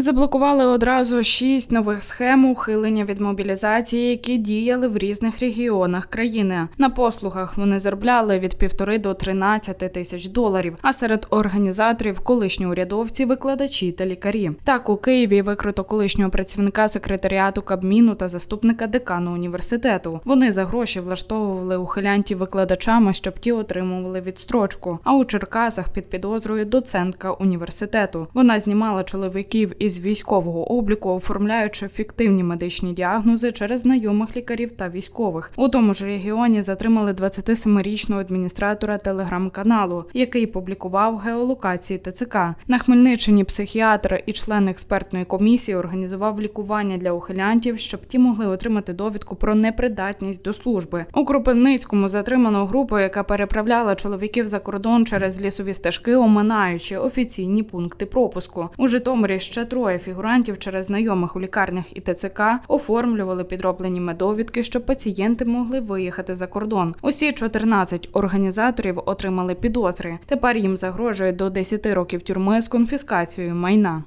Заблокували одразу шість нових схем ухилення від мобілізації, які діяли в різних регіонах країни. На послугах вони заробляли від півтори до 13 тисяч доларів. А серед організаторів колишні урядовці, викладачі та лікарі. Так у Києві викрито колишнього працівника секретаріату Кабміну та заступника декану університету. Вони за гроші влаштовували ухилянтів викладачами, щоб ті отримували відстрочку. А у Черкасах під підозрою доцентка університету. Вона знімала чоловіків із військового обліку, оформляючи фіктивні медичні діагнози через знайомих лікарів та військових. У тому ж регіоні затримали 27-річного адміністратора телеграм-каналу, який публікував геолокації ТЦК. На Хмельниччині психіатр і член експертної комісії організував лікування для ухилянтів, щоб ті могли отримати довідку про непридатність до служби. У Кропивницькому затримано групу, яка переправляла чоловіків за кордон через лісові стежки, оминаючи офіційні пункти пропуску. У Житомирі ще троє фігурантів через знайомих у лікарнях і ТЦК оформлювали підроблені медовідки, щоб пацієнти могли виїхати за кордон. Усі 14 організаторів отримали підозри. Тепер їм загрожує до 10 років тюрми з конфіскацією майна.